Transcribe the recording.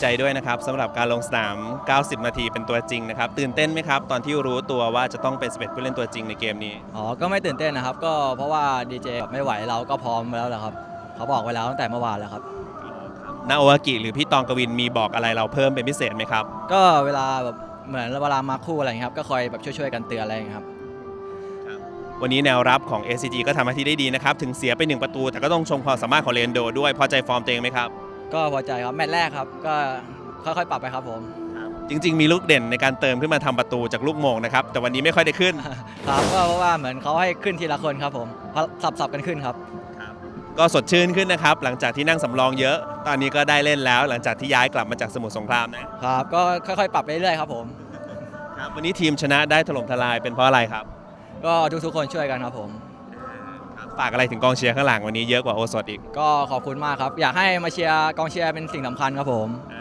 ใจด้วยนะครับสำหรับการลงสนาม 90 นาทีเป็นตัวจริงนะครับ ตื่นเต้นไหมครับ ตอนที่รู้ตัวว่าจะต้องเป็น 11 ผู้เล่นตัวจริงในเกมนี้ อ๋อ ก็ไม่ตื่นเต้นนะครับ ก็เพราะว่าดีเจไม่ไหวเราก็พร้อมแล้วแหละครับ เขาบอกไว้แล้วตั้งแต่เมื่อวานแล้วครับ นาโอวากิหรือพี่ตองกวินมีบอกอะไรเราเพิ่มเป็นพิเศษไหมครับ ก็เวลาแบบเหมือนเวลามาคู่อะไรอย่างเงี้ยครับ ก็คอยแบบช่วยๆกันเตือนอะไรอย่างเงี้ยครับ วันนี้แนวรับของ ACG ก็ทำหน้าที่ได้ดีนะครับ ถึงเสียไปหนึ่งประตู แต่ก็ต้องชมความสามารถของเรนโดด้วยพอใจฟอร์มตัวเองไหมครับ ก็พอใจครับแมตช์แรกครับ ก็ค่อยๆ ปรับไปครับผม จริง ๆ มีลูกเด่นในการเติมขึ้นมาทำประตูจากลูกโมงนะครับ แต่วันนี้ไม่ค่อยได้ขึ้น ครับก็เพราะว่าเหมือนเขาให้ขึ้นทีละคนครับผมสับๆกันขึ้นครับ ก็สดชื่นขึ้นนะครับ หลังจากที่นั่งสำรองเยอะ ตอนนี้ก็ได้เล่นแล้ว หลังจากที่ย้ายกลับมาจากสมุทรสงครามนะครับ ก็ค่อยๆ ปรับไปเรื่อยๆครับผม ครับวันนี้ทีมชนะได้ถล่มทลายเป็นเพราะอะไรครับ ก็ทุกๆคนช่วยกันครับผม ฝากอะไรถึงกองเชียร์ข้างหลังวันนี้เยอะกว่าโอสถอีก ก็ขอบคุณมากครับ อยากให้มาเชียร์กองเชียร์เป็นสิ่งสำคัญครับผม อ่